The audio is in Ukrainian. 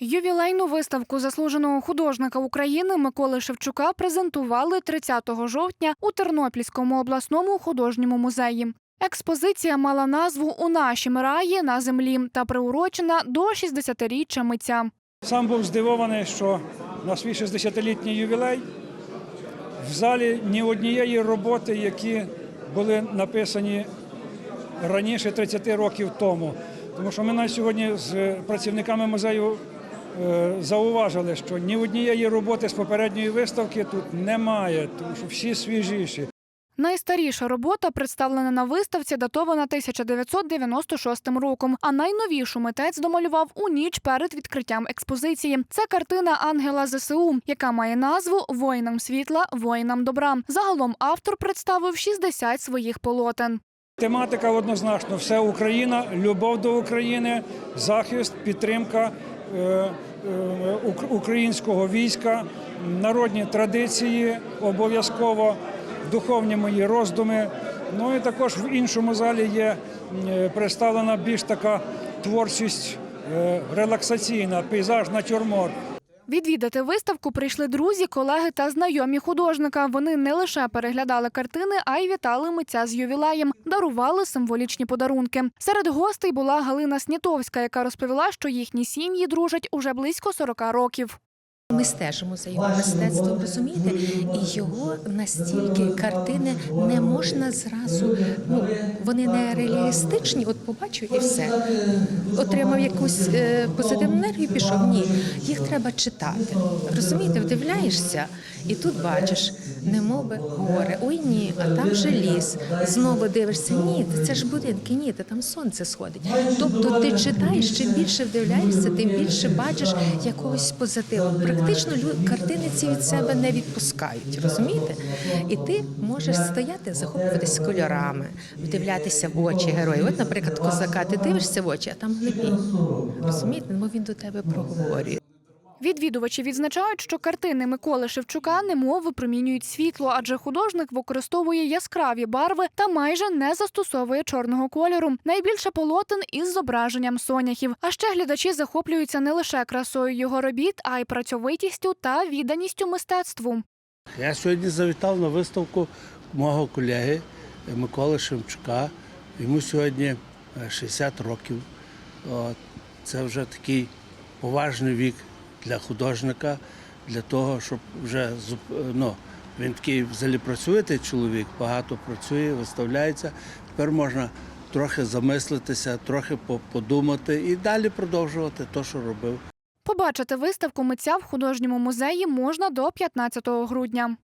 Ювілейну виставку заслуженого художника України Миколи Шевчука презентували 30 жовтня у Тернопільському обласному художньому музеї. Експозиція мала назву У нашім раї на землі та приурочена до 60-річчя митця. Сам був здивований, що на свій 60-літній ювілей в залі ні однієї роботи, які були написані раніше 30 років тому. Тому що ми на сьогодні з працівниками музею зауважили, що ні однієї роботи з попередньої виставки тут немає, тому що всі свіжіші. Найстаріша робота представлена на виставці, датована 1996 роком. А найновішу митець домалював у ніч перед відкриттям експозиції. Це картина Ангела ЗСУ, яка має назву Воїнам світла, воїнам добра. Загалом автор представив 60 своїх полотен. Тематика однозначно все Україна, любов до України, захист, підтримка е, е, українського війська, народні традиції обов'язково, духовні мої роздуми. Ну і також в іншому залі є е, представлена більш така творчість е, релаксаційна, пейзаж натюрморт. Відвідати виставку прийшли друзі, колеги та знайомі художника. Вони не лише переглядали картини, а й вітали митця з ювілеєм, дарували символічні подарунки. Серед гостей була Галина Снітовська, яка розповіла, що їхні сім'ї дружать уже близько 40 років. Ми стежимо за його мистецтвом, розумієте? І його настільки картини не можна зразу. Ну вони не реалістичні. От побачив і все. Отримав якусь е, позитивну енергію. Пішов. Ні, їх треба читати. Розумієте, вдивляєшся, і тут бачиш, не мови гори. Ой, ні, а там же ліс. Знову дивишся, ні, це ж будинки, ні, та там сонце сходить. Тобто ти читаєш, чим більше вдивляєшся, тим більше бачиш якогось позитиву. Практично люд картини ці від себе не відпускають, розумієте? І ти можеш стояти, захоплюватись кольорами, вдивлятися в очі героїв. От, наприклад, козака, ти дивишся в очі, а там глибій. Розумієте? Ну він до тебе проговорює. Відвідувачі відзначають, що картини Миколи Шевчука немов випромінюють світло, адже художник використовує яскраві барви та майже не застосовує чорного кольору. Найбільше полотен із зображенням соняхів. А ще глядачі захоплюються не лише красою його робіт, а й працьовитістю та відданістю мистецтву. Я сьогодні завітав на виставку мого колеги Миколи Шемчука. Йому сьогодні е, 60 років. Це вже такий поважний вік для художника, для того, щоб вже ну, він такий взагалі працюєте чоловік, багато працює, виставляється. Тепер можна трохи замислитися, трохи подумати і далі продовжувати те, що робив. Побачити виставку митця в художньому музеї можна до 15 грудня.